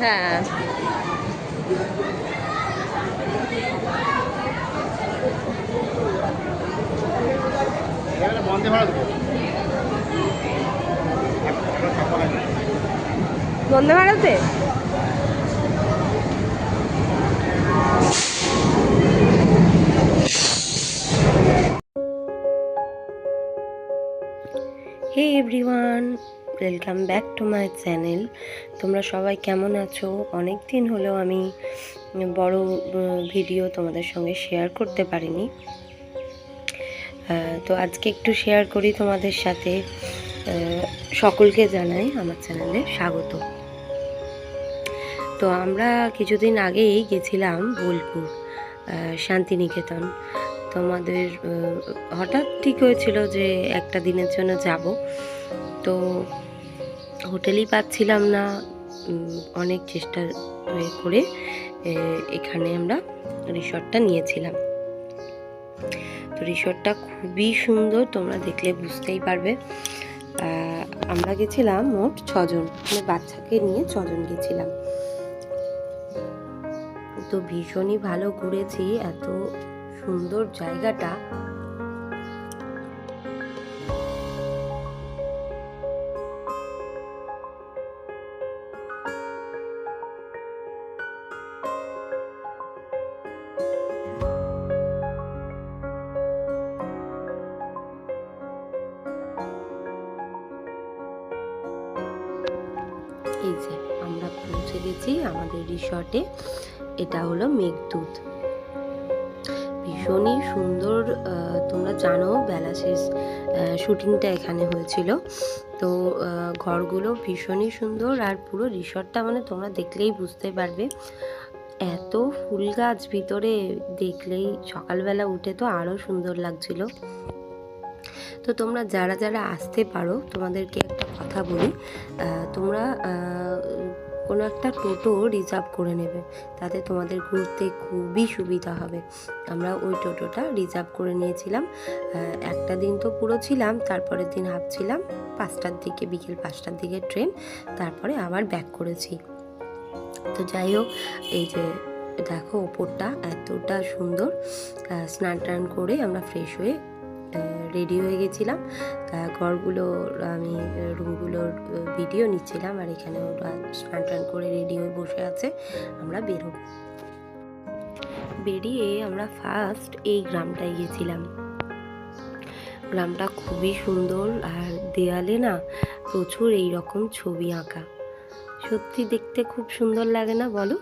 হ্যাঁ। বন্দে ভারতে? Hey everyone welcome back to my channel তোমরা সবাই কেমন আছো? অনেক দিন হলেও আমি বড় ভিডিও তোমাদের সঙ্গে শেয়ার করতে পারিনি। তো আজকে একটু শেয়ার করি তোমাদের সাথে। সকলকে জানাই আমার চ্যানেলে স্বাগত। তো আমরা কিছুদিন আগেই গেছিলাম বোলপুর শান্তিনিকেতন। তোমাদের হঠাৎ ঠিক হয়েছিল যে একটা দিনের জন্য যাব। তো হোটেলই পাচ্ছিলাম না অনেক চেষ্টা করে এখানে আমরা রিসর্টটা নিয়েছিলাম। তো রিসর্টটা খুবই সুন্দর, তোমরা দেখলে বুঝতেই পারবে। আমরা গেছিলাম মোট ছজন মানে বাচ্চাকে নিয়ে ছজন গেছিলাম। তো ভীষণই ভালো ঘুরেছি, এত সুন্দর জায়গাটা। গেছি আমাদের রিসর্টে এটা হলো মেঘদূত। ভীষণই সুন্দর তোমরা জানো বেলা শেষ শুটিংটা এখানে হয়েছিল। তো ঘরগুলো ভীষণই সুন্দর আর পুরো রিসর্টটা মানে তোমরা দেখলেই বুঝতে পারবে। এত ফুল গাছ ভিতরে দেখলেই সকালবেলা উঠে তো আরও সুন্দর লাগছিল। তো তোমরা যারা যারা আসতে পারো, তোমাদেরকে একটা কথা বলি তোমরা কোনো একটা টোটো রিজার্ভ করে নেবে। তাতে তোমাদের ঘুরতে খুবই সুবিধা হবে। আমরা ওই টোটোটা রিজার্ভ করে নিয়েছিলাম। একটা দিন তো পুরো ছিলাম, তারপরের দিন হাফ ছিলাম পাঁচটার দিকে, বিকেল পাঁচটার দিকে ট্রেন তারপরে আবার ব্যাক করেছি। তো যাই হোক, এই যে দেখো ওপরটা এতটা সুন্দর। স্নান টান করে আমরা ফ্রেশ হয়ে রেডি হয়ে গেছিলাম। তা ঘরগুলোর আমি রুমগুলোর ভিডিও নিচ্ছিলাম আর এখানে ওরা স্নান টান করে রেডি হয়ে বসে আছে। আমরা বেরোব। বেরিয়ে আমরা ফার্স্ট এই গ্রামটায় গেছিলাম। গ্রামটা খুবই সুন্দর আর দেয়ালে না প্রচুর এই রকম ছবি আঁকা। সত্যি দেখতে খুব সুন্দর লাগে না বলো?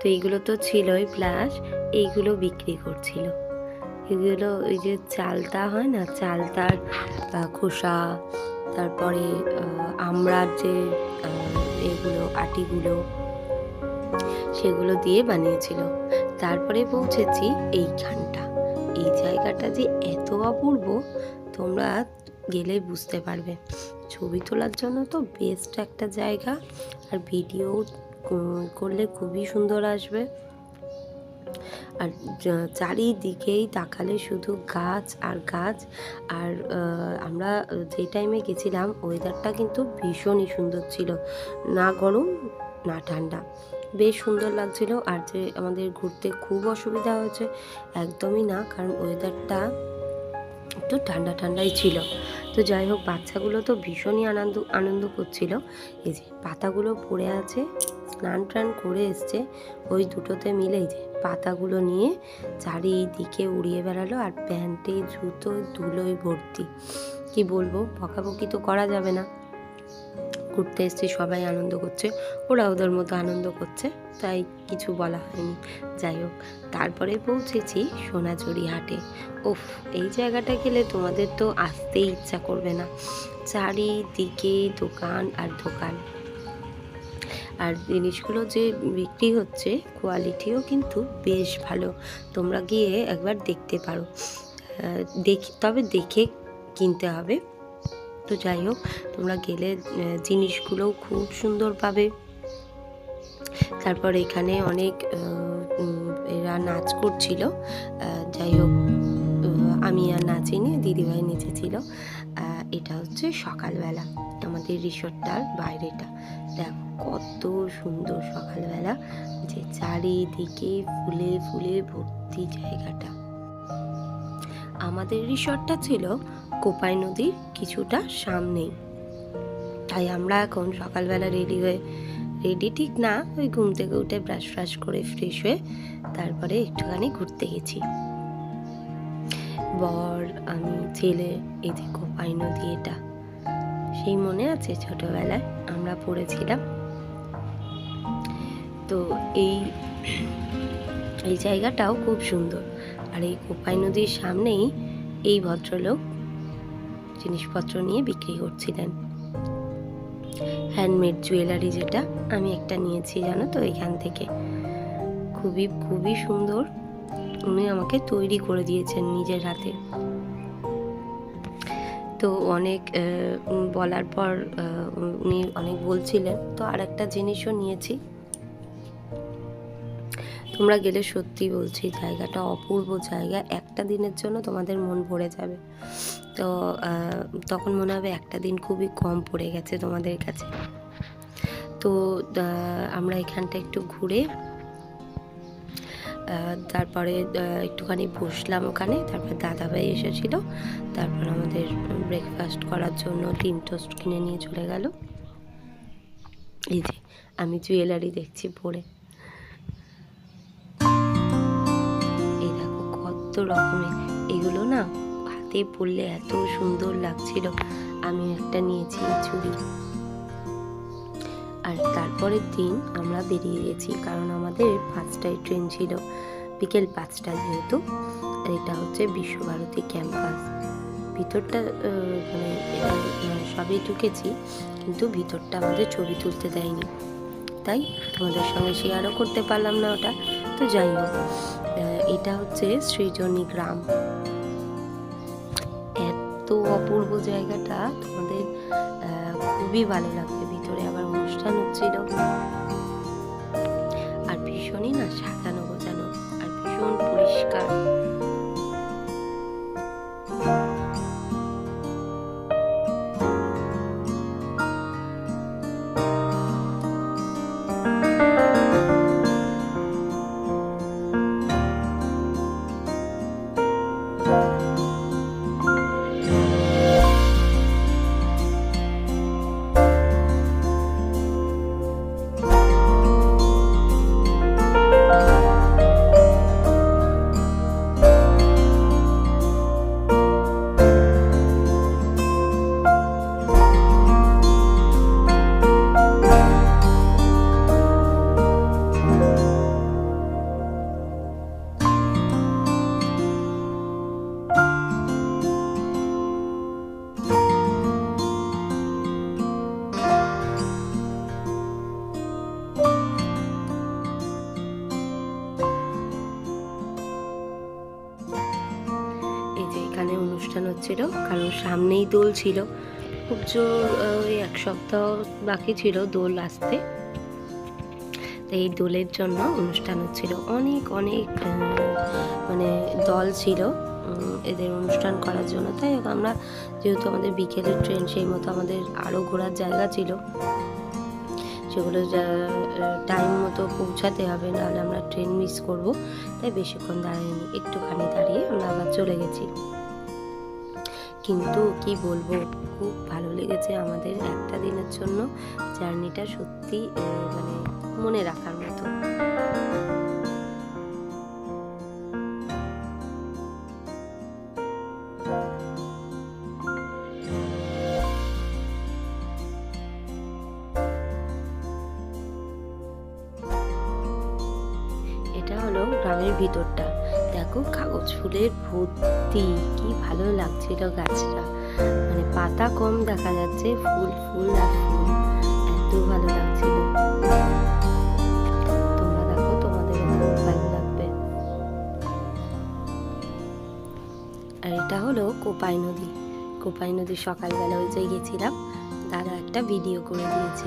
তো এইগুলো তো ছিলই প্লাস এইগুলো বিক্রি করছিল। এগুলো ওই যে চালতা হয় না? চালতার খোসা তারপরে আহ, আমড়ার যে এগুলো আটিগুলো সেগুলো দিয়ে বানিয়েছিল। তারপরে পৌঁছেছি এইখানটা। এই জায়গাটা যে এত অপূর্ব তোমরা গেলে বুঝতে পারবে। ছবি তোলার জন্য তো বেস্ট একটা জায়গা। আর ভিডিও করলে খুবই সুন্দর আসবে। আর চারিদিকেই তাকালে শুধু গাছ আর গাছ। আর আমরা যে টাইমে গেছিলাম ওয়েদারটা কিন্তু ভীষণই সুন্দর ছিল। না গরম, না ঠান্ডা। বেশ সুন্দর লাগছিল। আর যে আমাদের ঘুরতে খুব অসুবিধা হয়েছে, একদমই না। কারণ ওয়েদারটা একটু ঠান্ডা ঠান্ডাই ছিল। তো যাই হোক, বাচ্চাগুলো তো ভীষণই আনন্দ আনন্দ করছিল। এই যে পাতাগুলো পড়ে আছে। স্নান টান করে এসছে। ওই দুটোতে মিলেই যে পাতাগুলো নিয়ে চারিদিকে উড়িয়ে বেড়ালো আর প্যান্টে, জুতো, ধুলোয় ভর্তি। কি বলব, বকাবকি তো করা যাবে না। ঘুরতে এসছি, সবাই আনন্দ করছে, ওরা ওদের মতো আনন্দ করছে, তাই কিছু বলা হয়নি। যাই হোক, তারপরে পৌঁছেছি সোনাঝুরি হাটে। ওফ এই জায়গাটা গেলে তোমাদের তো আসতেই ইচ্ছা করবে না। চারিদিকে দোকান আর দোকান। আর জিনিসগুলো যে বিক্রি হচ্ছে কোয়ালিটিও কিন্তু বেশ ভালো। তোমরা গিয়ে একবার দেখতে পারো। দেখি, তবে দেখে কিনতে হবে। তো যাই হোক, তোমরা গেলে জিনিসগুলোও খুব সুন্দর পাবে। তারপর এখানে অনেক এরা নাচ করছিল। যাই হোক আমি আর নাচিনি দিদিভাই নেচেছিল। এটা হচ্ছে সকালবেলা। আমাদের রিসোর্টটার বাইরেটা। দেখো, কত সুন্দর সকালবেলা যে চারিদিকে ফুলে ফুলে ভর্তি জায়গাটা। আমাদের রিসর্টটা ছিল কোপাই নদীর কিছুটা সামনেই। তাই আমরা এখন সকালবেলা রেডি হয়ে রেডি ঠিক না, ওই ঘুম থেকে উঠে ব্রাশ ফ্রাশ করে ফ্রেশ হয়ে তারপরে একটুখানি ঘুরতে গেছি। বর, আমি, ছেলে এই যে কোপাই নদী এটা। সেই মনে আছে ছোটবেলায় আমরা পড়েছিলাম। তো এই এই জায়গাটাও খুব সুন্দর। আর এই কোপাই নদীর সামনেই এই ভদ্রলোক জিনিসপত্র নিয়ে বিক্রি করছিলেন। হ্যান্ডমেড জুয়েলারি যেটা আমি একটা নিয়েছি, জানো তো, এখান থেকে। খুবই খুবই সুন্দর। উনি আমাকে তৈরি করে দিয়েছেন নিজের হাতে। তো অনেক বলার পর উনি অনেক বলছিলেন। তো আর একটা জিনিসও নিয়েছি। তোমরা গেলে সত্যি বলছি, জায়গাটা অপূর্ব জায়গা। একটা দিনের জন্য তোমাদের মন ভরে যাবে। তো তখন মনে হবে একটা দিন খুবই কম পড়ে গেছে তোমাদের কাছে। তো আমরা এখানটা একটু ঘুরে তারপরে একটুখানি বসলাম ওখানে। তারপর দাদাভাই এসেছিল। তারপর আমাদের ব্রেকফাস্ট করার জন্য ডিম টোস্ট কিনে নিয়ে চলে গেল। এই যে, আমি জুয়েলারি দেখছি পরে। এই দেখো কত রকমের। এগুলো না হাতে পরলে এত সুন্দর লাগছিল। আমি একটা নিয়েছি চুড়ি। আর তারপরের দিন আমরা বেরিয়ে গেছি, কারণ আমাদের পাঁচটায় ট্রেন ছিল, বিকেল পাঁচটা যেহেতু, আর এটা হচ্ছে বিশ্বভারতী ক্যাম্পাস। ভিতরটা মানে মানে সবই ঢুকেছি, কিন্তু ভিতরটা আমাদের ছবি তুলতে দেয়নি। তাই তোমাদের সঙ্গে শেয়ারও করতে পারলাম না ওটা, তো যাই হোক এটা হচ্ছে সৃজনী গ্রাম। এত অপূর্ব জায়গাটা তোমাদের খুবই ভালো লাগবে। হচ্ছিল আর ভীষণই না সাজানো গোছানো আর ভীষণ পরিষ্কার। এখানে অনুষ্ঠান হচ্ছিল, কারণ সামনেই দোল ছিল। খুব জোর ওই এক সপ্তাহ বাকি ছিল দোল আসতে। এই দোলের জন্য অনুষ্ঠান হচ্ছিল। অনেক অনেক মানে দল ছিল এদের অনুষ্ঠান করার জন্য। তাই হোক, আমরা যেহেতু আমাদের বিকেলের ট্রেন, সেই মতো আমাদের আরও ঘোরার জায়গা ছিল। সেগুলো টাইম মতো পৌঁছাতে হবে, নাহলে আমরা ট্রেন মিস করব। তাই বেশিক্ষণ দাঁড়াইনি, একটুখানি দাঁড়িয়ে আমরা আবার চলে গেছি। কিন্তু কি বলব, খুব ভালো লেগেছে আমাদের একটা দিনের জন্য জার্নিটা সত্যি মানে মনে রাখার মতো। এটা হলো গ্রামের ভিতরটা। ফুলের ভর্তি, কি ভালো লাগছিল গাছটা মানে পাতা কম দেখা যাচ্ছে, ফুল ফুল আর ফুল, এত ভালো লাগছিল। তোমরা দেখো, তোমাদের আর এটা হলো কোপাই নদী। কোপাই নদী সকালবেলা ওই যে গেছিলাম, দাদা একটা ভিডিও করে দিয়েছে।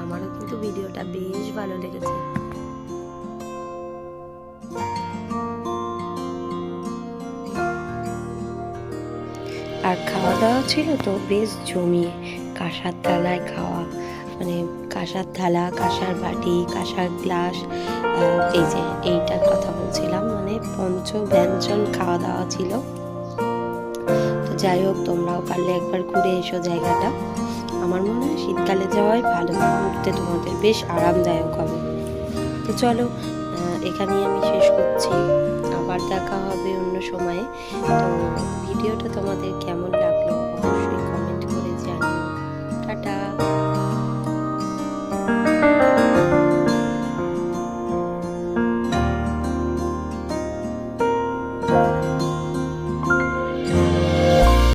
আমারও কিন্তু ভিডিওটা বেশ ভালো লেগেছে। আর খাওয়া দাওয়া ছিল তো বেশ জমিয়ে কাঁসার থালায় খাওয়া মানে কাঁসার থালা, কাঁসার বাটি, কাঁসার গ্লাস এই যে এইটার কথা বলছিলাম মানে পঞ্চ ব্যঞ্জন খাওয়া দাওয়া ছিল। তো যাই হোক, তোমরাও পারলে একবার ঘুরে এসো জায়গাটা। আমার মনে হয় শীতকালে যাওয়াই ভালো, ঘুরতে তোমাদের বেশ আরামদায়ক হবে। তো চলো এখানেই আমি শেষ করছি। তোমাদের কেমন লাগল?